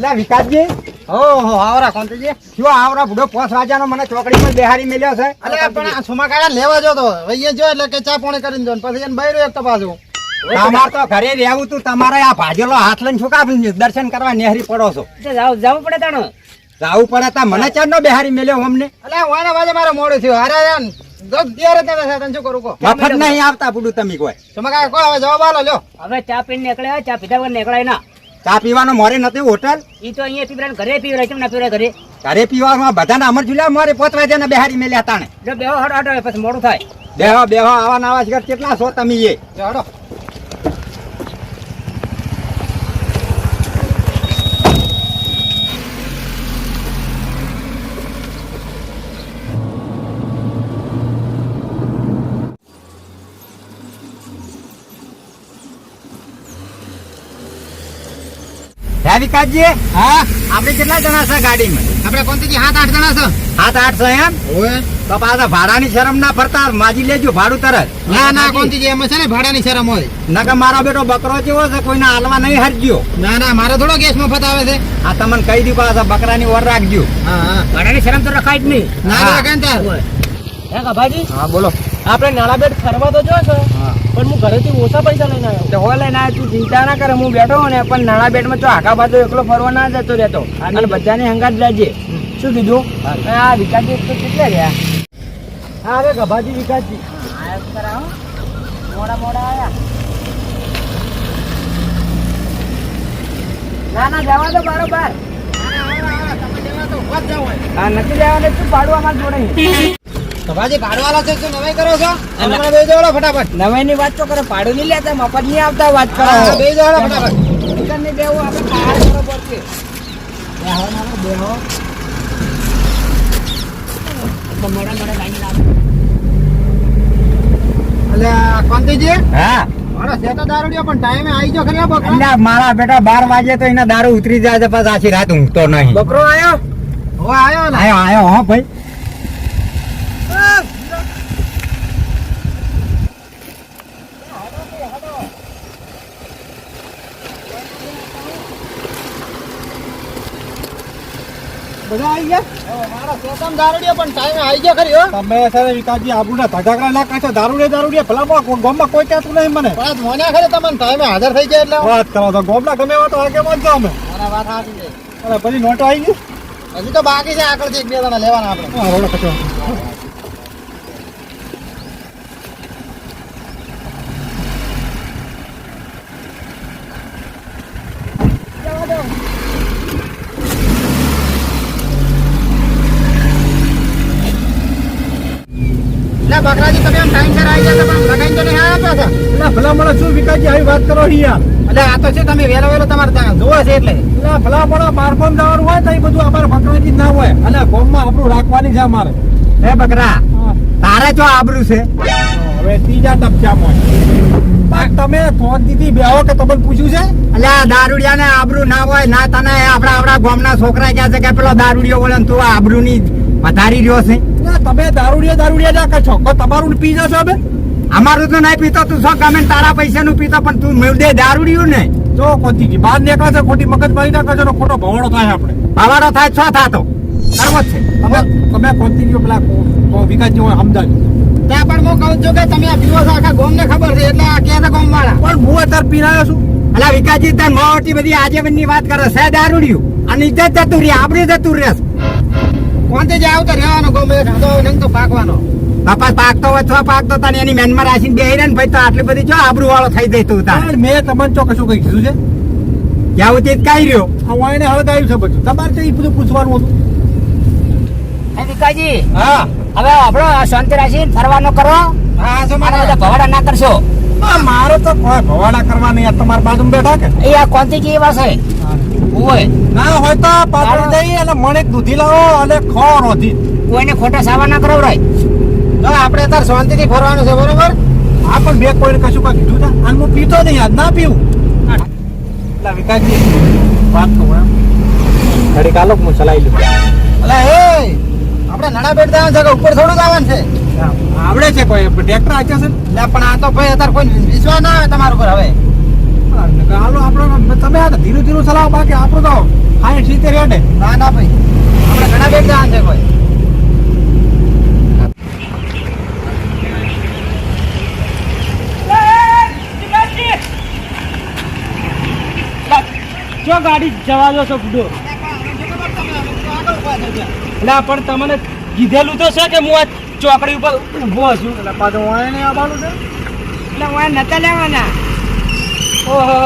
એટલે વિકાસજી? ઓહો આવરા કોંતીજી શું આવરા બુડો પોસ વાગ્યાનો મને ચોકડીમાં બેહારી મેલ્યો છે. અલે પણ આ સુમાકાળા લેવા જો તો. અહીંયા જો એટલે કે ચા પાણી કરીને જો પછી એને બૈરું એક તો પાછું. તમાર તો ઘરે રહેવું તું તમારે આ ભાજેલો હાથ લઈને શું કામ દર્શન કરવા નેહરી પડો છો. જવું પડે તાણું. જાવું પડે તા મને ચાર નો બેહારી મેલ્યો અમને? અલે વાના વાજે મારે મોડું થયું. અરે યાર જો તમે શું કરું મફત નહીં આવતા બુડું તમે કોઈ. સુમાકાળા કો હવે જવાબ આલો લ્યો. હવે ચા પીને નીકળ્યા ચા પીધા વગર નીકળાય ના. ચા પીવાનો મોરે નથી હોટલ? ઈ તો અહીંયા પીવરા ઘરે પીવરા કેમ ના પીવરા ઘરે? ઘરે પીવામાં બધાને અમર જુલા મોરે પોત વાગ્યાના બેહારી મેલ્યા તાણે. જો બેહો હટ હડ પછી મોડું થાય. બેહો બેહો આવા નાવા કેટલા છો તમે એ? ચાલો વિકાસજી હા. આપણે કેટલા જણા છે ગાડીમાં? આપણે પંતજી સાત આઠ જણા છે. સાત આઠ છે એમ? તો પાછા ભાડાની શરમ ના ફરતા માજી લેજો ભાડું તરત. ના ના કોંતીજી એમાં છે ને ભાડાની શરમ હોય. નકર મારો બેટો બકરો જેવો છે કોઈને હાલવા નહીં હરજ્યો. ના ના મારો થોડો ગેસ મફત આવે છે. આ તમને કહી દીધું પાછા બકરાની ઓર રાખજો. હા હા. ભાડાની શરમ તો રખાય જ નહીં. ના રાખે ને હા બોલો. આપણે નાળા બેટ ફરવા તો જો છે પણ હું ઘરેથી ઓછા પૈસા લઈને આવ્યો. તો હો લઈને આવ્યો તું ચિંતા ના કરે હું બેઠો ને પણ નાળા બેટમાં તો આખા બાજુ એકલો ફરવા ના જતો રહેતો. અને બધાને હંગાત લેજે શું કીધું? આ વિકાસજી તો કેટલા ગયા હા હવે ગભાજી વિકાસજી. મોડા મોડા આવ્યા ના ના જવા દો બારોબાર. હા નથી જવાનું શું પાડવા અમારે જોડે? તો ભાજી ભાડવાલા છે શું નવાઈ કરો છો? અને બે જોડો ફટાફટ. નવાઈ ની વાત તો કરો પાડું નહીં લેતા મફત નહીં આવતા વાત કરો. હા, બે જોડો ફટાફટ. દુકાનની બેવું આપણે પહાડ કરો પડશે બેહો. ના બેહો મોડા મોડા ગાડી લાવો. એટલે કોંતીજી? હા. મારો છે તો દારૂડિયો પણ ટાઈમે આવી જો ખરી આ બકરો? એટલે મારા બેટા બાર વાગે તો એના દારૂ ઉતરી જાય છે પાછા આખી રાત ઊંઘતો નહીં. બકરો આયો? હવે આવ્યો હા આયો આયો હો ભાઈ. બધા આવી ગયા? મારા શેતાન દારૂડિયો પણ ટાઈમે આવી ગયા ખરી હો. તમે સર વિકાસજી આબુના ધજાગરા ના કાઢો દારૂડે દારૂડે ભલા ગોમમાં કોઈ કહેતું નહીં મને. પણ મોન્યા ખરી તમને ટાઈમે હાજર થઈ જાય એટલે વાત કરો તો ગોમના ગમે એવા તો આગે વાંચો અમે. મારા વાત સાચી છે. પછી નોટો આવી ગઈ? હજી તો બાકી છે આગળથી એક બે જણા લેવાના આપણે. રોડો કચો એટલે બકરાજી તમે આમ ટાઈમ સર આવી ગયા પણ લગાઈને તો નહીં આવ્યા પાછા એટલે ભલા મને શું વિકાસજી આવી વાત કરો યાર એટલે આ તો છે તમે વેલો વેલો તમારે ત્યાં જોવો છે એટલે. એટલે ભલા ભલા બાર જવાનું હોય તો એ બધું અમારે ભગવાનજી જ ના હોય. અને ગોમમાં આપણું રાખવાની છે અમારે. હે બકરા તારે જો આબરૂ છે. હવે ત્રીજા બાક તમે ફોન દીધી બેહો કે તમને પૂછ્યું છે? આ દારૂડિયાને આબરૂ ના હોય ના તને આપડા આપડા ગામના છોકરા કહે છે કે પેલો દારૂડિયો બોલે તું આબરૂની વધારી રહ્યો છે. તમે દારૂડિયા દારૂડિયા ના કરશો તમારું પી જશો હવે? અમારું તો નહીં પીતો તું શું ગમે ને તારા પૈસા નું પીતો પણ તું મેળદે દારૂડિયું ને. જો કોતીજી બહાર નીકળે છે ખોટી મગજ મારી નાખે છે ખોટો ભવાડો થાય આપણે. ભવાડો થાય છો થાતો? કરવો છે? તમે તમે કોન્ટિન્યુ પેલા વિકાસ હોય સમજાજો. ત્યાં પણ હું કહું છું કે તમે આ પીવો છો આખા ગામને ખબર છે એટલે આ ક્યાં ગોમ ગામ વાળા પણ હું અત્યારે પીનાયો છું. એટલે વિકાસજી તાર મોટી બધી આજીવનની વાત કરે છે દારૂડિયું. અને ઇજ્જત જતું રહી આપડી જતું રહેશે કોણ તે જાવ તો રહેવાનો ગમે તો પાકવાનો. બાપા પાકતો હોય તો પાકતો તને એની મેનમાં રાખીને બેહી ને ભાઈ તો આટલી બધી જો આબરૂ વાળો થઈ જાય તું તાર. મેં તમને તો કશું કઈ કીધું છે. જ્યાં સુધી કઈ રહ્યો? હું એને હળગાવ્યું છે બધું. તમારે તો એ બધું પૂછવાનું હતું. હે વિકાસજી હા. હવે આપણો શાંતિ રાખીને ફરવાનો કરો. હા જો અને મારા બધા ભવાડા ના કરશો. મારો તો કોઈ ભવાડા કરવા નહીં તમારા બાજુ બેઠા કે? એ આ કોંતીજી વાસ છે? હોય. ના હોય તો પાછળ જઈ અને મને દૂધી લાવો અને ખો રોધી કોઈને ખોટા સાવા ના કરાવરાય. જો આપણે તાર શાંતિથી ફરવાનું છે બરોબર? આ પણ બે પોઈન્ટ કશું કઈ કીધું ને અને હું પીતો નહીં આજ ના પીવું. એટલે વિકાસજી વાત કહું એમ. ઘડી કાલો હું ચલાવી લઉં. એટલે એ આપણે નડા બેટ જવાનું છે કે ઉપર થોડું જવાનું છે? આવડે છે કોઈ ટ્રેક્ટર આચે છે એટલે પણ આ તો ભાઈ અત્યારે કોઈ વિશ્વાસ ના આવે તમારા ઉપર હવે. હાલો આપણો તમે આ ધીરું ધીરું ચલાવો બાકી આપણું તો હા સીતે હેડે ના. ના ભાઈ. આપણે ઘણા બેટ જવાનું છે કોઈ. જો ગાડી જવા દો છો બુડો ના પણ તમને કીધેલું તો છે કે હું આ ચોકડી ઉપર ઊભો છું. એટલે પાછું વાય નહીં આવવાનું છે? એટલે વાય નતા લેવાના. ઓહો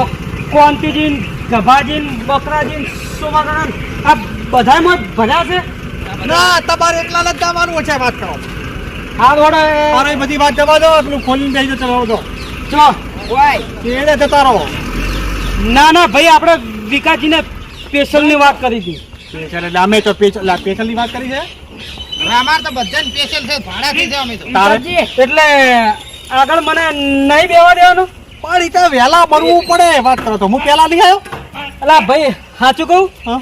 કોંતીજીન ગભાજીન બકરાજીન સોમાગણ આ બધામાં ભર્યા છે? ના તમારે એકલા જ જવાનું છે વાત કરો. આ રોડ અરે બધી વાત જવા દો પેલું ખોલીને દો ચલાવો દો. ચો કેડે જતા રહો? ના ના ભાઈ આપણે વિકાસજીને સ્પેશિયલની વાત કરી હતી. સ્પેશિયલ એટલે અમે તો સ્પેશિયલ સ્પેશિયલની વાત કરી છે? અમારે તો બધાને સ્પેશિયલ છે ભાડાથી છે અમે તો. એટલે આગળ મને નહીં બેવા દેવાનું? પણ એ વહેલા બનવું પડે વાત કરો તો. હું પહેલા નહીં આવ્યો? અલા ભાઈ સાચું કહું? હા.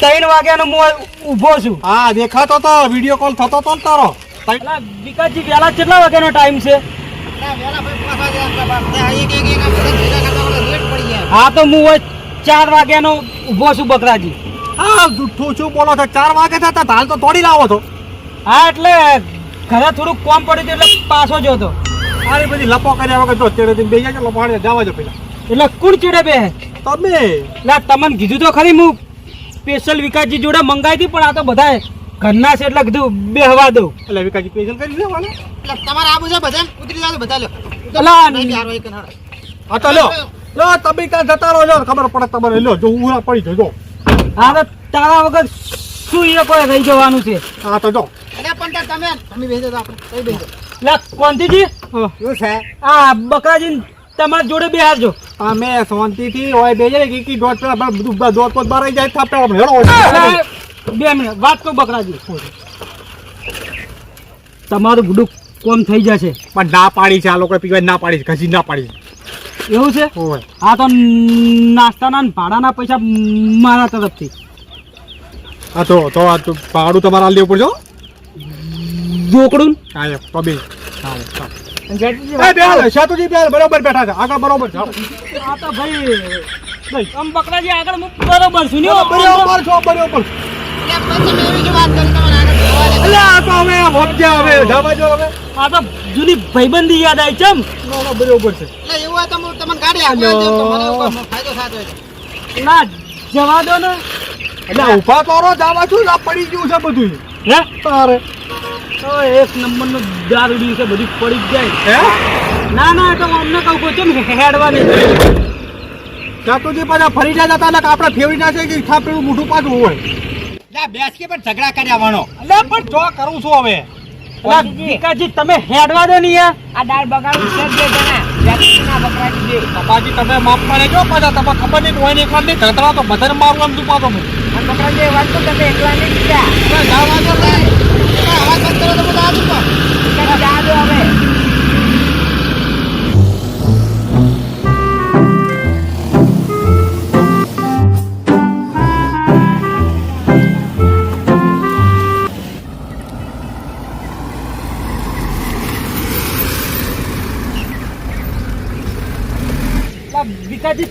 ત્રણ વાગ્યાનો હું ઊભો છું. હા દેખાતો તો વીડિયો કોલ થતો તો ને તારો. અલા વિકાસજી વહેલા કેટલા વાગ્યાનો ટાઈમ છે? હા તો હું હોય ચાર વાગ્યાનો ઊભો છું બકરાજી. હા જુઠ્ઠું છું બોલો છો ચાર વાગે થતા હાલ તો તોડી લાવો છો. હા એટલે ઘરે થોડુંક કોમ પડ્યું હતું એટલે પાછો જ હતો આની બધી લપો કર્યા વગર તો ચેડે બે જાય લપાડે જવા જો પેલા. એટલે કોણ ચેડે બે તમે. એટલે તમને કીધું તો ખરી હું સ્પેશિયલ વિકાસજી જોડે મંગાવી હતી પણ આ તો બધા ઘરના છે એટલે કીધું બેહવા દઉં. એટલે વિકાસજી સ્પેશિયલ કરી દેવાને એટલે તમારે આ છે બધા ઉતરી જાવ બધા લો બી હારો એક હા તો લો લો તમે ક્યાં જતા રહો છો ખબર પડે તમારે લો જો ઉરા પડી જજો હવે તારા વગર શું એ કોઈ રહી જવાનું છે? હા તો જો. અરે પણ તમે તમે બેસી જાઓ આપણે કઈ બેસી એટલે કોંતીજી શું છે? આ બકરાજી તમારા જોડે બેહારજો અમે શાંતિથી હોય બેજે કે દોઢ પેલા બા- બધું બા- દોઢ પોત જાય થાપે આપણે હેડો. બે મિનિટ વાત તો બકરાજી. તમારું ગુડુક કોમ થઈ જશે. પણ ના પાડી છે આ લોકો પીવા ના પાડી છે ઘસી ના પાડી છે. એવું છે? હા તો નાસ્તાના ને ભાડાના પૈસા મારા તરફથી. હા તો તો આ ભાડું તમારે આલી દેવું પડશે હો. રોકડું હા એમ, તો બે. ચાલે, ચાલે. હાલ, સેતુજી બે બરોબર બેઠા છે. આગળ બરોબર છે આ તો ભાઈ આમ બકરાજી આગળ હું બરોબર છું બરોબર છો બરોબર પછી મેં એવી વાત કરી એટલે આ તો હવે સમજ્યા હવે આ તો જૂની ભાઈબંધી યાદ આવી ચમ ના, ના, બરોબર છે. એટલે એવું હોય તો તમને ગાડી આપી હલો. દઉં તો મને એવું કોઈ ફાયદો થતો ના જવા દો ને. એટલે ઊભા તો રહો, જવા છું આ પડી ગયું છે બધું? હે? તારે. એક નંબરનું દારૂડી છે બધી પડી જ જાય. હે? ના ના તો અમને કહું કોઈ ચમ હેડવાની જે પાછા ફરી જાય જતા આપણે ફેરવી નાખે કે થાપેલું મોઢું પાછું હોય. બેસ કે પણ ઝઘડા કર્યા વણો એટલે પણ જો કરું છું હવે. વિકાસજી તમે હેડવા દો ને આ દાળ બગાડું છે બે જણા. તમે માફ કરે જો પાછા. તમે ખબર નહીં હોય નહીં ખબર નહીં. ધરતરા તો બધાને મારું આમ પાછો હું બકરાજી વાત તો તમે એકલા નહીં ગયા જવા દો તમે આવા કરો તો પણ. વિકાસજી હવે.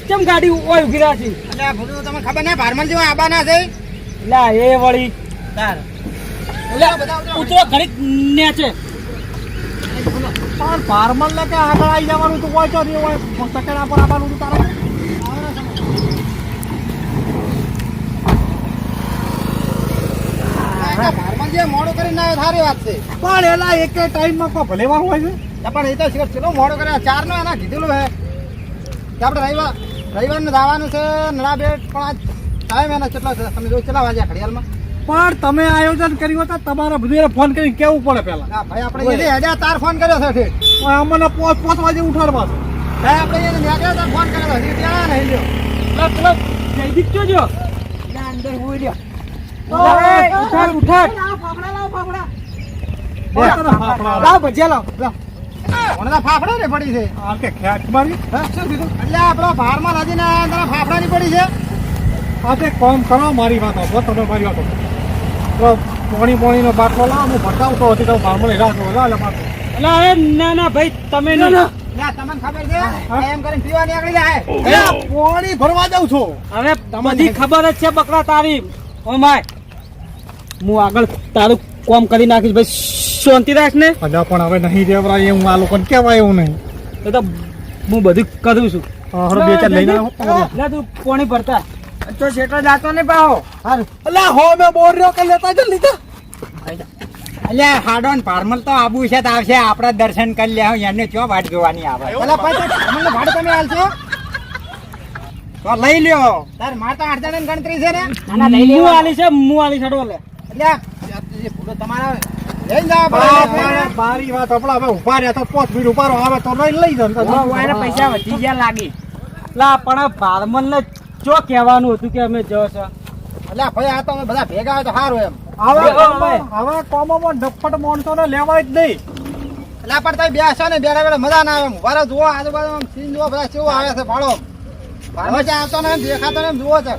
કેમ ગાડી ઓય ઊભી રહ્યા છે એટલે ભૂલું તમને ખબર ના ભારમલ જેવા આબાના છે? લા એ વળી. તાર. ઉતરો. ઘડીક છે. પણ ફાર્મર ને કે આગળ આવી જવાનું તો હોય તો નહીં હોય. સકેડા પર આવવાનું તું તારે મોડો જે મોડું કરીને આવ્યો સારી વાત છે. પણ એલા એક ટાઈમમાં માં ભલે વાર હોય છે? પણ એ તો મોડો કરે ચાર નો એના કીધેલું હે. કે આપણે રવિવાર રવિવારને જવાનું છે નડા બેટ પણ આજ ટાઈમ એના કેટલા છે? તમે જોઈ કેટલા વાગ્યા ઘડિયાળમાં? પણ તમે આયોજન કર્યું હતા તમારે બધું ફોન કરીને કેવું પડે પેલા ના ભાઈ આપણે એને હજાર તાર ફોન કર્યો છે ઠીક અમને પોચ પોચ વાગે ઉઠાડવા છે. ભાઈ આપણે એને નીકળ્યા તાર ફોન કર્યો હજી ત્યાં નહીં લ્યો ચલો પેલો જયદીપ જો જો અંદર હોઈ લ્યો ઉઠાડ ઉઠાડ. લાવ ભજીયા લાવ લાવ. ફાફડા ને પડી છે. આ કે ખેંચ મારી. હે? શું કીધું? એટલે આપણો ભારમાં નદી ને પડી છે. આ તે કોમ કરો મારી વાત આપો તમે મારી વાત. આપો તો પોણી પોણીનો બાટલો લાવ હું ભટકાવતો હતી તો ફાર્મર હેરા છો લા લા પાછો અલા ના ના ભાઈ તમે ના તમને ખબર છે? એમ કરીને પીવા નીકળી જાય. અલ્યા, ભરવા જાઉં છું. હવે બધી ખબર જ છે બકરા તારી. Oh my. હું આગળ તારું કોમ કરી નાખીશ ભાઈ. શાંતિ રાખ ને. અલ્યા પણ હવે નહીં રેવરાય હું આ લોકોને કહેવાય એવું નહીં. એ તો હું બધું કરું છું. હરો બે ચાર લઈને આવો. લે તું કોણી ભરતા. તો શેઠો જાતો ને પાહો. અલ્યા હો મે બોર રહ્યો કે લેતા જ લીધા. અલ્યા હાડો ને પારમલ તો આબુ છે તો આવશે આપણા દર્શન કરી લે એમને ચો વાટ જોવાની આવે? પેલા પછી તમને ભાડ તમે હાલશો તો લઈ લ્યો. તાર માર તો અડધા ની ગણતરી છે ને. હું આલી છે મુ આલી છડો લે. એટલે તમારા લઈ જાઓ બા- બરાબર. બા- બારી વાત આપણા હવે ઊભા રહ્યા તો પોત મિનિટ ઊભા આવે તો લઈ લઈ જાઓ પૈસા વધી ગયા લાગી. લા પણ ભારમલ ને જો કહેવાનું હતું કે અમે જો છો. અલ્યા ભાઈ આ તો અમે બધા ભેગા હોય તો સારું એમ. હવે હવે- કોમો- હવે કોમોમાં ડફટ લેવાય જ નહીં. એટલે પણ તમે બેસો ને બેડા બેડા મજા ના આવે એમ. જુઓ આજુબાજુ આમ સીન જુઓ બધા કેવું આવે છે ભાડો ભાડો આવતો ને દેખાતો ને એમ જુઓ છે.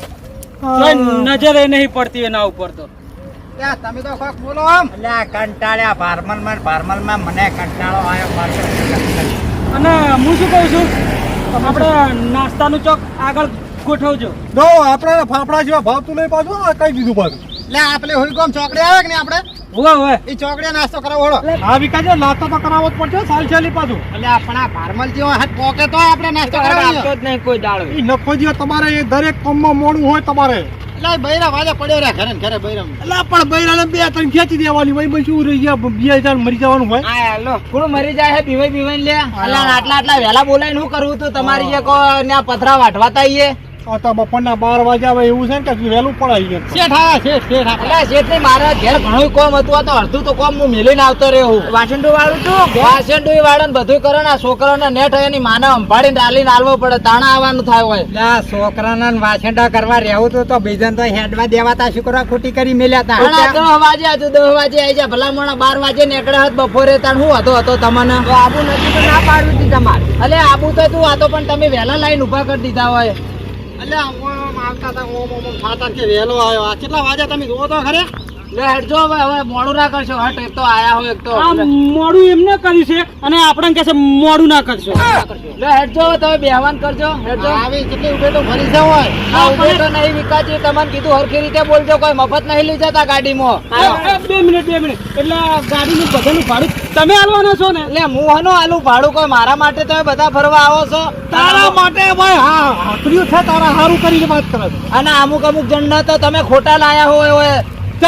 નજરે નહીં પડતી એના ઉપર તો. તમે તો કોક બોલો આમ. એટલે કંટાળ્યા ભારમલમાં ભારમલમાં મને કંટાળો આવ્યો અને હું શું કહું છું? આપણે નાસ્તાનું ચોક આગળ ગોઠવજો. જો આપણે ફાફડા જેવા ભાવતું નહીં પાછું આ કઈ દીધું પાછું એટલે આપણે હુઈકોમ ચોકડી આવે કે ને આપણે હોવે હોવે. એ ચોકડીએ નાસ્તો કરાવો હોળો આ વિકાસ નાસ્તો તો કરાવવો જ પડશે સાલ ચાલી પાછું. એટલે આપણા ભારમલ જેવો હાથ પોકે તો આપણે નાસ્તો જ નહીં કોઈ દાડો. એ નફો જેવો તમારે એ દરેક કામમાં મોડું હોય તમારે. એટલે બૈરા વાજે પડ્યો રે ઘરે ને ઘરે બૈરા એટલે પણ બે ત્રણ ખેંચી દેવાની હોય પછી શું રહી ગયા બે હજાર મરી જવાનું હોય. હા હાલો કોણ મરી જાય હે? પીવાય પીવાય લે. આટલા આટલા વેલા બોલાય શું કરવું તો? તમારી જે કો ને પથરા વાટવાતા આઈએ આ તો બપોરના બાર વાગે આવે એવું છે ને કે વહેલું પડાઈ ગયું શેઠ શેઠ શેઠ આવે શેઠ નહીં મારા ઘેર ઘણું કોમ હતું આ તો અડધું તો કોમ હું મેલીને આવતો રહ્યો હું વાસંડુ વાળું છું વાસંડુ વાળો ને બધું કરે ને આ છોકરાને નેટ એની માને અંભાડીને ડાલીને આલવો પડે તાણા આવવાનું થાય હોય. એટલે આ છોકરાના ને વાછંડા કરવા રહેવું તું તો બીજાને તો હેડવા દેવાતા છોકરા ખોટી કરી મેલ્યા તા. દસ વાગે આજુ દસ વાગે આવી જાય ભલા મોણા બાર વાગે નીકળ્યા હતા બપોરે તાણ હું હતો હતો તમને? આબુ નથી તો ના પાડવી હતી તમારે. અલે આબુ તો તું હતો પણ તમે વહેલા લાઈન ઊભા કરી દીધા હોય. એટલે આવતા તા ઓમ ઓમ ઓમ ખાતા કે વહેલો આવ્યો. આ કેટલા વાગ્યા તમે જુઓ તો ખરે? લે હેડજો હવે હવે મોડું ના કરશો. હટ એક તો આયા હોય એક તો મોડું એમને કર્યું છે અને આપણે કહે છે મોડું ના કરશો. લે હેડજો હવે તમે બેહવાન કરજો હેડજો. આવી કેટલી ઉભે તો ફરી જાવ હોય. આ ઉભે તો નહીં વિકાજી તમને કીધું હરખી રીતે બોલજો કોઈ મફત નહીં લઈ જતા ગાડીમાં. બે મિનિટ બે મિનિટ. એટલે ગાડીનું બધાનું ભાડું તમે આલવાના છો ને? એટલે હું હનો આલું ભાડું કોઈ મારા માટે તમે બધા ફરવા આવો છો? તારા માટે ભાઈ હા હાકરીઓ છે તારા સારું કરીને વાત કરે છે. અને અમુક અમુક જણના તો તમે ખોટા લાયા હોય હોય.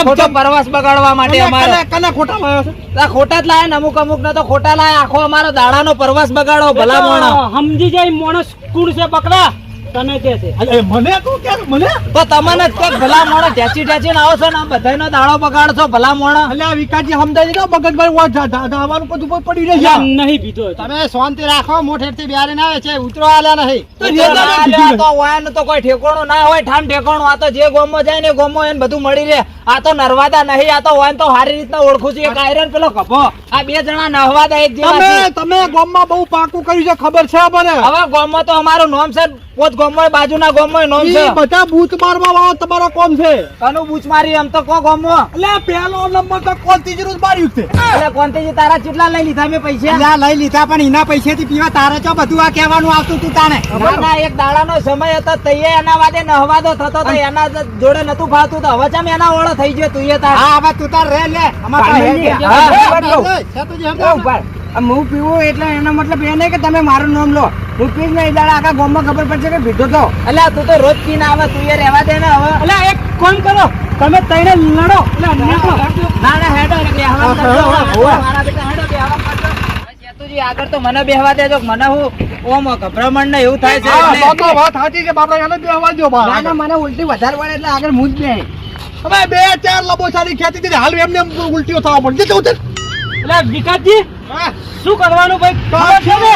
ખોટો પરવાસ બગાડવા માટે અમારે. કને ખોટા લાવ્યો છે? આ ખોટા જ લાયા અમુક અમુક ને તો ખોટા લાયા. આખો અમારો દાડાનો પરવાસ બગાડો ભલા મોણો. સમજી જાય મોણસ કુણ છે બકરા તને કે છે? અરે મને તું કે મને? તો તમને જ કંઈક ભલા ટેચી ટેચી ને આવો છો ને આમ બધાયનો દાડો બગાડશો ભલા મોણા. આ વિકાસજી સમજાય છે કે મગજભાઈ જા- જા- બધું પર પડી રહી છે? નહીં પીધો તમે શાંતિ રાખો મોઠેરથી બિહારી આવે છે ઉતરો આલ્યા નહીં તો વાયન તો કોઈ ઠેકોણું ના હોય ઠામ ઠેકોણું. આ તો જે ગોમો જાય ને ગોમો એને બધું મળી રહે. આ તો નર્વાદા નહીં આ તો વાયન તો સારી રીતના ઓળખું છું. એક આયરન પેલો કભો આ બે જણા નહવાદા એક જેવા તમે. તમે ગોમમાં બહુ પાકું કર્યું છે ખબર છે મને હવે ગોમમાં તો અમારું નોમ છે પોત ગોમોય બાજુના ગોમોય નોમ છે. બધા બૂથ મારવા વાળો તમારો કોમ છે. કનો બૂચ મારી એમ તો કો ગોમો એટલે પેલો નંબર તો કોલતીજી નું માર્યું છે? એટલે કોંતેજી તારા કેટલા લઈ લીધા મે પૈસા. અલ્યા લઈ લીધા પણ એના પૈસેથી પીવા તારે ચો બધું આ કહેવાનું આવતું તું તાને ના ના એક દાડાનો સમય હતો તઈએ એના વાદે નહવાદો થતો તો એના જોડે નતું ફાતું તો હવે ચમ એના ઓળો થઈ ગયો તું એ તાર? હા હવે તું તાર રે લે. અમાર તો હે. હા. હું પીવું એટલે એનો મતલબ એ નહીં કે તમે મારું નામ લો. હું પીશ ને દાડા આખા ગામમાં ખબર પડશે કે પીધો તો એટલે તું તો રોજ પીને આવે તું એ રહેવા દે ને હવે. એટલે એક કામ કરો. તમે તઈને લડો. એટલે ના ના હેડો એટલે આગળ તો મને બેહવા દેજો. મને હું ઓમ ગભરામણ ને એવું થાય છે એટલે. તો તો વાત સાચી છે. બાપડા એને બે. અવાજ ના ના મને ઉલટી વધારે પડે એટલે આગળ હું જ બે હવે બે ચાર લબોસાની ખેતી હાલ એમને એમ ઉલટીઓ થવા પડશે એટલે વિકાસજી. શું કરવાનું ભાઈ? ખબર છે ને?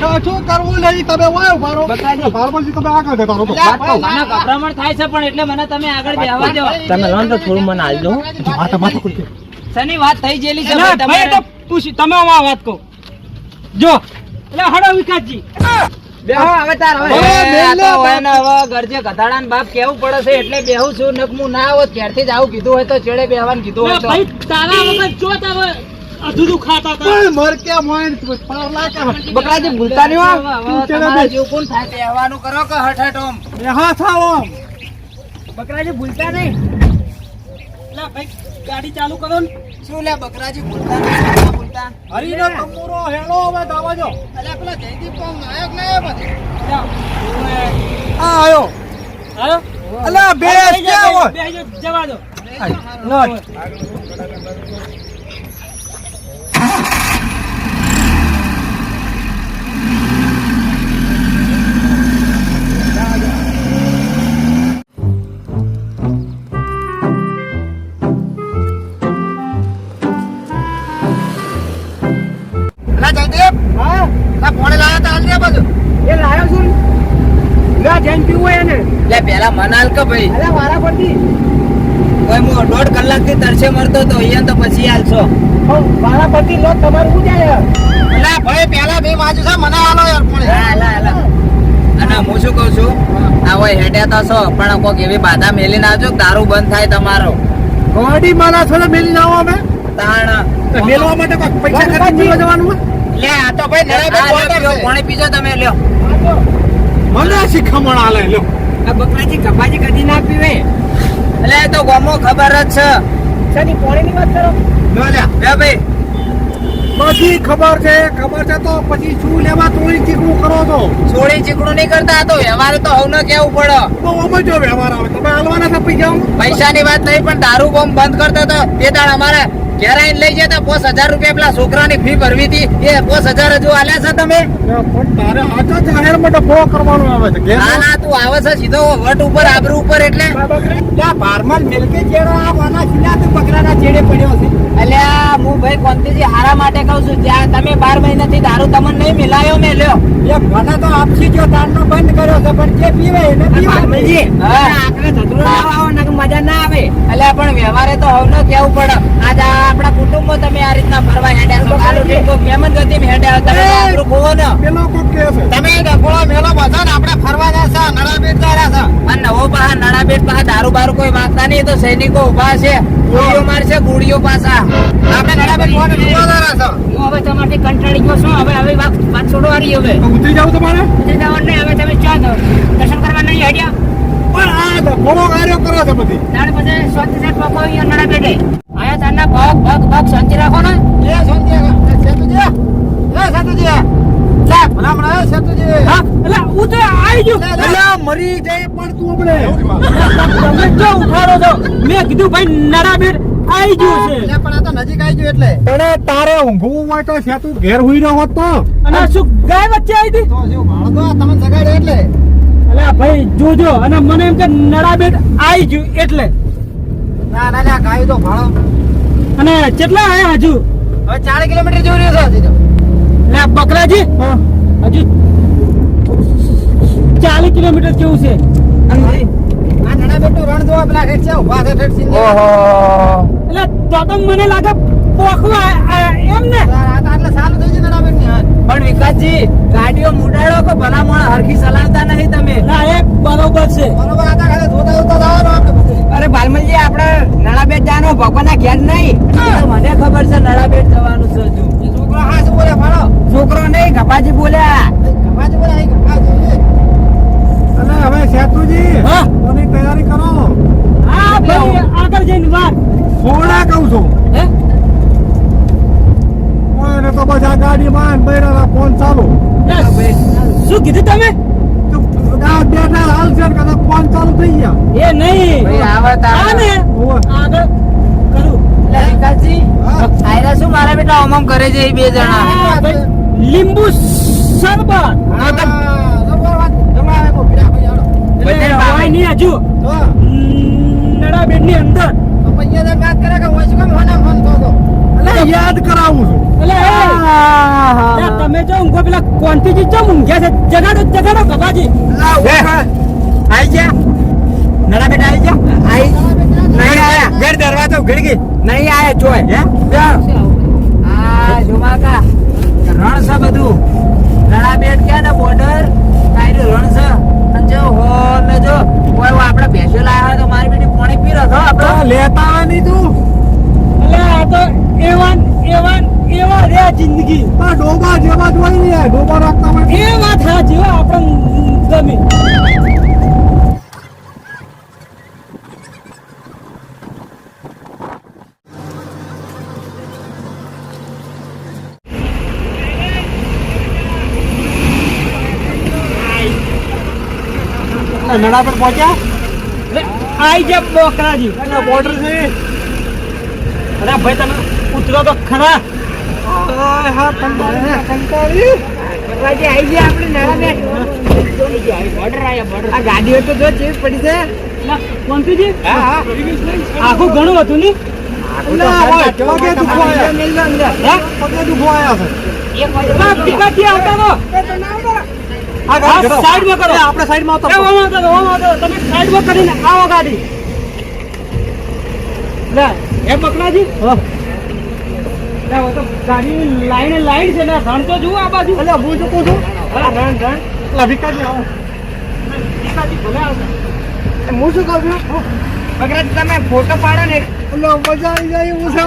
તો શું કરવું નહીં તમે વાયો મારો બકાજી. તમે આગળ જતા રહો. તો. અલ્યા, ભાઈ, મને ના, ના. ગભરામણ થાય છે પણ એટલે મને તમે આગળ બેહવા દો તમે લોન તો થોડું મને આલજો. માથા માથા ખુલતી. શની વાત થઈ ગયેલી છે ભાઈ ભાઈ તો પૂછી તમે આમાં વાત કહો? જો એટલે હડો વિકાસજી. બેહો હવે તાર હવે. હવે એ, આ બેન તો લે, હવે ને હવે ગરજે ગધાડાને બાપ કેવું પડે છે એટલે બેહું છું. નકમું ના હોત ક્યારથી જ આવું કીધું હોય તો ચેડે બેહવાનું કીધું હોય તો. તારા વગર જો તારે અધૂરું ખાતા હતા. પણ મર કે મોય પાર લાગે. બકરાજી ભૂલતા નહીં હો. તું ચલો તમારા જેવું કોણ થાય? તહેવાનું કરો કે હઠ હઠ ઓમ એ હા થાવ આમ. બકરાજી ભૂલતા નહીં લા ભાઈ ગાડી ચાલુ કરો ને. શું લે બકરાજી ભૂલતા નહીં ભૂલતા હરીનો તંબુરો હેલો હવે દાવાજો અલે પેલા જયદીપ કોમ નાયક ના આવ્યો બધે. જા. આ આયો. આયો? અલા બે જવા દો. લોટ લે પેલા મનાલ કે ભાઈ? અલા મારા પરથી. કોઈ હું દોઢ કલાકથી તરસે મરતો તો અહીંયા તો પછી હાલશો. હો, વારા પરથી લો તમારું શું જાય અલા ભાઈ પેલા બે બાજુ છે મને હાલો યાર પણ. હા, અલા હાલા. અને હું શું કહું છું? આ હોય હેડ્યા તો છો પણ કોક એવી બાધા મેલીને નાખજો કે દારૂ બંધ થાય તમારો. ગોડી મારા છો મેલી ના અમે? તાણ. મેલવા માટે પૈસા ખર્ચી જવાનું લે આ તો ભાઈ પીઓ, પાણી પીજો તમે લ્યો. મને શીખમણ આલે લ્યો. આ બકરાજી કપાજી કદી ના પીવે. એટલે એ તો ગમો ખબર જ છે. સની પોણીની વાત કરો. લે ભાઈ. બધી ખબર છે. ખબર છે તો પછી શું લેવા થોડી ચીકણું કરો તો? છોડી ચીકણું નહીં કરતા તો વ્યવહાર તો હવને કેવું પડે? તો અમે જો વ્યવહાર આવે. તમે હાલવાના છે પૈસા પૈસાની વાત નહીં પણ દારૂ બોમ્બ બંધ કરતા તો તે દાડ અમારે આઈને લઈ જતા પોસ હજાર રૂપિયા પેલા છોકરાની ફી ભરવી હતી. એ પોસ હજાર હજુ આલ્યા છે તમે? તારે આજો જાહેર માટે બહુ કરવાનું આવે છે. ના ના તું આવે છે સીધો વટ ઉપર આબરૂ ઉપર એટલે. ત્યાં બારમાલ મિલકે ચેડો આ વાના ખીલા તો બકરાના ચેડે પડ્યો છે. અલ્યા હું ભાઈ કોંતીજી હારા માટે કહું છું જ્યાં તમે બાર મહિનાથી દારૂ તમને નહીં મિલાયો મેં લ્યો. એ મને તો આપસી જો તારનો બંધ કર્યો છે પણ જે પીવે એને પીવાજી આખરે ધતરો ના આવો ને મજા ના આવે. અલ્યા પણ વ્યવહારે તો હવનો કેવું પડે. આજ આપણા કુટુંબો તમે આ રીતના ફરવા હેડ્યા છો કાલુ ટીકો કોક ગતિ મે હેડ્યા તમે આબરૂ ખોવો ને. પેલો કોક કે છે. તમે ડકોળો મેલો બધો ને આપણે ફરવા જાસા નડા જારા છે. અને નવો પાહા નાણા બેટ પાહા કોઈ માંગતા નહીં તો સૈનિકો ઊભા છે ગોળીઓ મારશે ગોળીઓ પાછા. આપણે કોને જોવા હું હવે તમારથી કંટાળી ગયો છું હવે હવે વાત વાત છોડવાની હવે. ઉતરી જાવ તમારે? ઉતરી જાવ નહીં હવે તમે ચા દો. દર્શન કરવા નહીં હડ્યા પણ આ તો ઘણો કાર્યો કરો છે બધી. ત્યાર પછી સ્વચ્છ સેટ પકો નડા પેટે. આયા તારના ભાગ ભાગ ભાગ શાંતિ રાખો ને. એ શાંતિ રાખો. સેતુજી એ સેતુજી. મરી જાય પણ તું આપણે તમે જો ઉઠાડો છો. મેં કીધું ભાઈ નડા બેટ આવી ગયું છે. પણ આ તો નજીક આવી ગયું એટલે. તારે ઊંઘવું હોય તો છે તું ઘેર હુઈ રહ્યો તો. અને શું ગાય વચ્ચે આવી હતી તો શું તમે જગાડ્યો એટલે. અલ્યા ભાઈ જોજો. અને મને એમ કે નડા બેટ આવી ગયું એટલે. ના ના ગાયું તો ભાડો અને કેટલા આયા હજુ? હવે ચાર કિલોમીટર જોઈ રહ્યો છે હજી લે બકરાજી? હજુ ચાલીસ કિલોમીટર જેવું છે. આ મને લાગે એમ ને? આ સાલું થઈ. પણ વિકાસજી ગાડીઓ મુડાડો કે ભલામણ મોણા હરખી ચલાવતા નહીં તમે? ના એ બરોબર છે. બરોબર આ ખાલી ધોતા ધોતા જવાનું અરે બાલમલજી આપણે નાણાબેટ જવાનું ભગવાનના ઘેર નહીં? મને ખબર છે નાણાબેટ જવાનું છે હજુ. શું બોલે ભાડો છોકરો નહીં ગપાજી બોલ્યા ગપાજી બોલે અહીં ગપાજી અને હવે સેતુજી કોની તૈયારી કરો? હા ભાઈ આગળ જઈને વાત. સોડા કહું છું. હે? ઓય તો બસ આ ગાડીમાં ને બૈરાના ફોન ચાલુ. શું કીધું તમે? બેઠા હાલ છે કદાચ ફોન ચાલુ થઈ ગયા. એ નહીં. ભાઈ આવે આ તારે ને ઓવે. આગળ કરું એટલે વિકાસજી હા. આયરા બેટા ઓમમ કરે છે એ બે જણા. લીંબુ શરબત. નહીં હજુ તો, ની અંદર તો પૈયા તો વાત કરે કે હોય શું કેમ હોના ફોન થયો તો? એટલે યાદ કરાવું છું એટલે એ, લે, તમે જો ઊંઘો પેલા કોંતીજી ચમ ઊંઘ્યા છે? જગાડો જગાડો કપાજી આઈ ગયા. નડા બેટા આઈ ગયા? આઈ. નહીં આયા. ઘર દરવાજો ઉઘડી ગઈ. નહીં આયા જોય હે. આ જોમાકા. રણ છે બધું. નડા બેટ ક્યાં ને બોર્ડર તારી રણ છે? અને જો હો ને જો. કોઈ આપણે બેસો લાયા હોય તો મારી બેટી પાણી પી રહ્યો આપણે. લેતા આવે નહીં તું. એટલે આ તો એવાન એવા એવા રે જિંદગી. આ ડોબા જેવા જ હોય ને ડોબા રાખતા એ વાત હા જેવા આપણે ગમે નડા પર પહોંચ્યા? આઈ ગયા બોકરાજી. અને બોર્ડર છે. અરે ભાઈ તમે ઉતરો તો ખરા. હા હા કંટાળી કંટાળી બોકરાજી આઈ ગયા આપણે નળા આ ગાડીઓ તો જો ચેસ પડી છે. મંતુજી કોંતીજી હા હા. આખું ઘણું હતું ને? પગે આયા આયા છે. ના, ભીખાથી આવતા રહો. આ આ ગાડી ઘટાડો. સાઈડમાં કરો. આપણે સાઈડમાં આવતા ઓમ આવતા રહો, ઓમ આવતા રહો. તમે સાઈડમાં કરીને આવો ગાડી. લે, એ બકરાજી? લે, હવે તો ગાડીની લાઈન લાઈન છે ને રણ તો જુઓ આ બાજુ. એટલે હું શું કહું છું રણ રણ એટલે ભીખાજી આવો. ભીખાજી ભલે આવતા હું શું કહું છું? બકરાજી તમે ફોટો પાડો ને એટલે મજા આવી જાય એવું છે?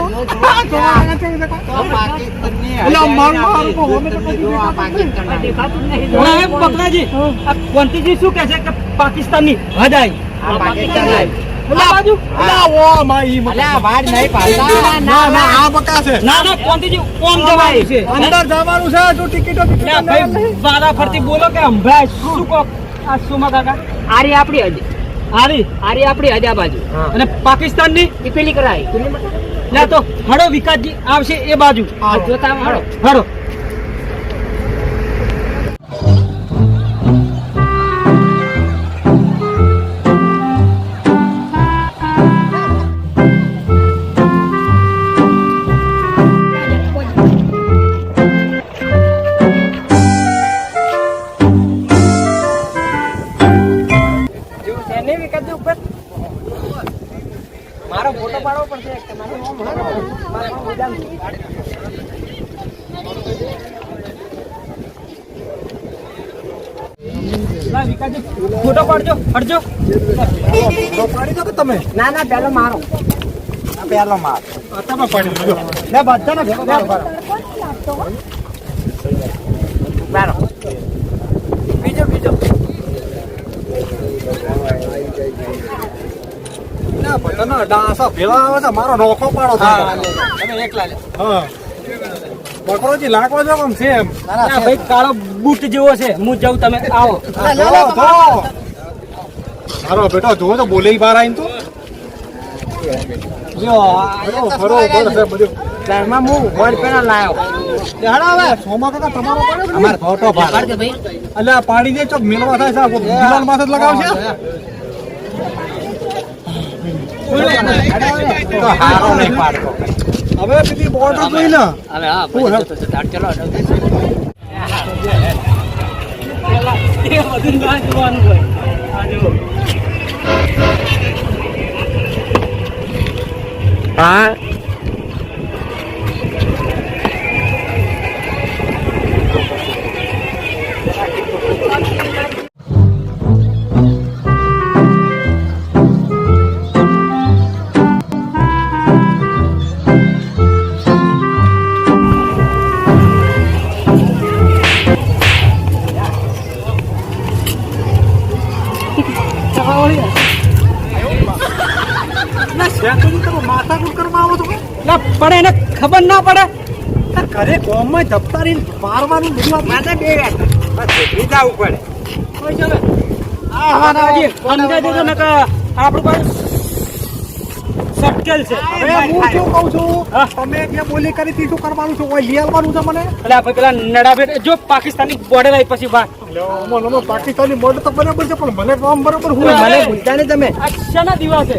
કોંતીજી શું કે છે કે પાકિસ્તાનની હદ આવી આ બાજુ? એટલે ઓ માઈ મકા. અલ્યા વાડ નહીં પાડતા. ના ના આ બકા છે. ના ના કોંતીજી ઓમ જવાનું છે? અંદર જવાનું છે જો ટિકિટો લે, ટિકિટો ફરતી બોલો કે હંભળાય શું? કહો? આ શું કાકા આરી આપણી હજી. હારી આરી આપણી હજી બાજુ. અને પાકિસ્તાનની ની પેલી કરાય ના તો હળો વિકાસજી આવશે એ બાજુ. આવો, હળો. તો પાડી દો તમે. ના ના પેલો મારો. પેલો માર. તમે પાડી દો લે બધાને ભેગો કરો, કરો. મારો. બીજો બીજો. ના બધાના ડાસા ભેળા આવે છે મારો નોખો પાડો હા, થાય લે. તમે એકલા હા. બકરોજી લાગવા જો કેમ છે એમ. ના, ભાઈ કાળો બૂટ જેવો છે. હું જાઉં તમે આવો. મારો બેટો જોવો તો બોલે બહાર આવીને તો. જો આ ફરો ફરો છે બધું. હું વોટ પેલા લાયો. હેડો હવે. સોમા કાકા તમારો પડે? અમાર ફોટો ભાઈ. પાડી દે ચોક મેલવા થાય છે આ માથે જ લગાવશે? તો હારો નહીં પાડતો. હવે પેલી બોર્ડર જોઈ ને હા ચલો એ બધું ના જોવાનું હોય. આ ખબર ના પડે. ઘરે ગામમાં ધપતારી મારવાનું બધું બે બસ ભેગી જવું પડે ના, ને આપણું પાસે સટકેલ છે. હું શું કહું છું? તમે જે બોલી કરી હતી શું કરવાનું છે ઓય લઈ છે મને? એટલે પેલા નડાભેટ જો પાકિસ્તાની બોર્ડર આવી પછી વાત. પાકિસ્તાની બોર્ડર તો બરાબર છે પણ મને કામ બરાબર હું મને ભૂલતા નહીં તમે. આ શાના દિવસે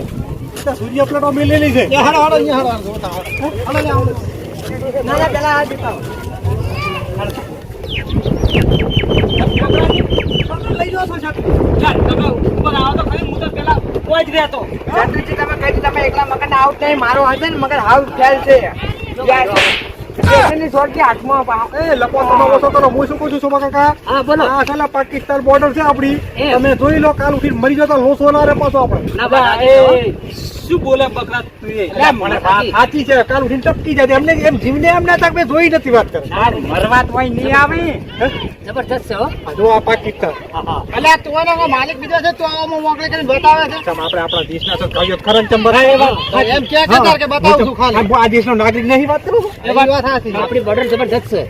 સૂર્ય પ્લેટો મેલેલી છે હાડો હાડો અહીંયા હાડો હાડો. હાડો ના ના પેલા આ દેખાવો લઈ જાઓ છો. ચાલ, તમે ઉપર આવો તો ખરી, હું તો પેલા કોઈ જ રહેતો. તમે કહી તમે એકલા મગન આઉટ નહીં મારો હશે ને મગર હાઉસ ફેલ છે પાકિસ્તાન બોર્ડર છે એમ. તમે જોઈ લો કાલ ઉઠી મરી જતા લોસો ના રે પાછો એ. શું બોલે બકરા તું એ? એટલે મને વાત સાચી છે કાલ ઉઠીને ટપકી જાય એમને એમ જીવને એમ ના મેં જોઈ નથી વાત કરે. મરવા તો હોય નહીં આવે. જબરજસ્ત છે હો. આ જો આ પાકિસ્તાન. અલ્યા તું એનો માલિક બીજો છે તો આમાં મોકલે કરીને બતાવે છે. ચમ આપણે આપણા દેશના તો કયો ખરા ચંબર એવા. એમ કે કે તાર કે બતાવું છું ખાલી. આ દેશનો નાગરિક નહીં વાત કરું? એ વાત સાચી છે. આપણી બોર્ડર જબરજસ્ત છે.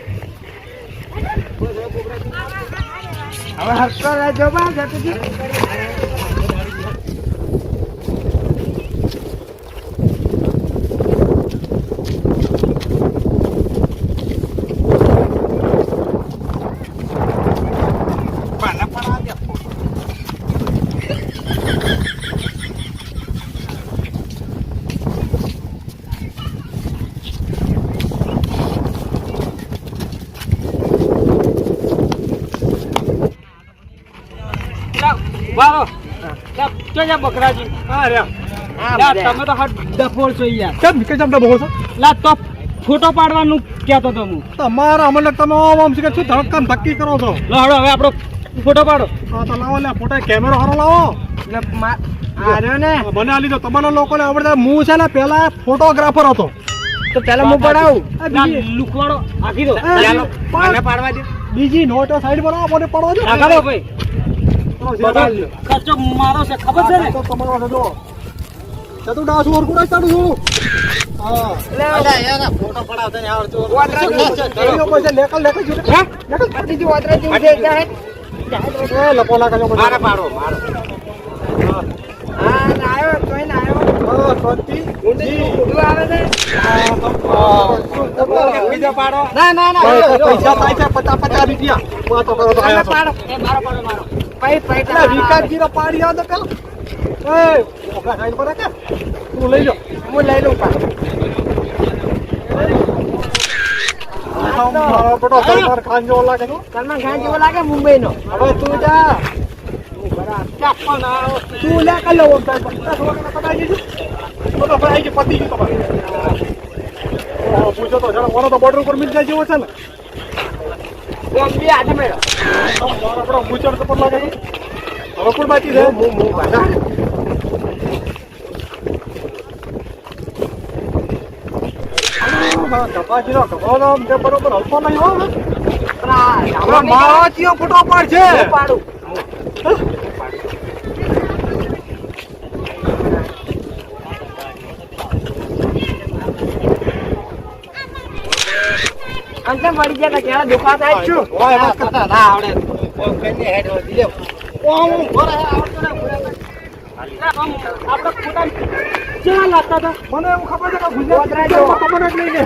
હવે હસ્તો રહેજો બા જતુજી. લા, ઊભા રહો. લા, ક્યાં જા બકરાજી. હા રહ્યા. તમે તો ડફોળ છો યાર. કેમ? કે ચમ તો છો? લા તો ફોટો પાડવાનું કહેતો તો હું. તમારા અમને તમે આમ આમ શીખે શું ધક્કામ ધક્કી કરો છો. લો હવે આપણો ફોટો પાડો. હા તો લાવો લે ફોટા કેમેરો હારો લાવો. એટલે ને. મને આ લીધો. તમારા લોકોને આવડતા હું છે ને પેલા ફોટોગ્રાફર હતો. તો પેલા હું પડાવું. લુકવાડો આખી દો પાડવા દે બીજી નોટો સાઈડ પર આવો મને પડો છો ભાઈ. બધો મારો છે ખબર છે ને? તમારો ડાસ હા. ફોટો પડાવતા આવડતું. લેકલ લેકલ જાય એ મારે પાડો મારો. હા. તોય આવે છે? બીજો પાડો. પૈસા થાય છે પચાસ પચાસ રૂપિયા. પાડો. મારો પાડો મારો. એટલે વિકાસજીનો પાડી આવો તો પેલા. તું લઈ લો. હું લઈ લઉં પાડો આમ મારો બેટો સલમાન ખાન જેવો લાગે છે. સલમાન ખાન જેવો લાગે મુંબઈ નો હવે તું જા. તું લે કર લો પતી ગયું તમારે. પૂછો તો જરા મારો તો border ઉપર મિલ જાય જેવો છે ને. બોમ્બે આજે મેળો પેલો ગુજર તો પણ લાગે. હવે કોણ બાકી છે હા, બરોબર હલતો નહીં હો હવે. હવે મારો ચિયો ફોટો પાડ છે પડી અંતે મળી ગયા તા કેળા દુખાતા જ છું ઓય, બસ કરતા ના, આવડે. ઓમ કરીને હેડ વધી લે ઓ હું ઘરે આવડતું ને. આપણે ફોટા કેવા લાગતા હતા મને એવું ખબર છે કે ગુજરાતી પિક્ચરમાં ખબર જ નહીં ને.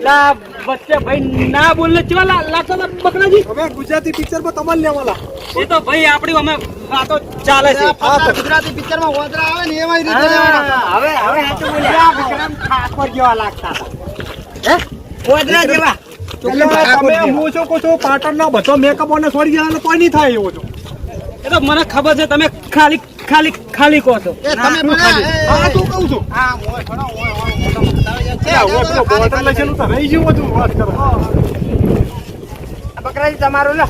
લા વચ્ચે ભાઈ ના બોલને કેવા લાગતા હતા બકરાજી હવે ગુજરાતી પિક્ચરમાં તમારે લેવાલા એ તો ભાઈ આપણી અમે વાતો ચાલે છે ગુજરાતી પિક્ચરમાં વોદરા આવે ને એવા રીતે લેવાના. હવે હવે સાચું બોલ્યા વિક્રમ ઠાકોર જેવા લાગતા હતા વોદરા જેવા તમે હું શું કહું છું પાટણનો બધો મેકઅપ અને છોડી ગયા કોઈ નહીં થાય એવો છો એ તો મને ખબર છે તમે ખાલી ખાલી ખાલી કહો છો. એ તમે હા તું કહું છું? હા ઓય થોડો, ઓય, ઓય, મોટો બતાવે છે. એ હવે પેલો બોર્ડર લખેલું તો રહી ગયું બધું વાત કરો. બકરાજી તમારું લો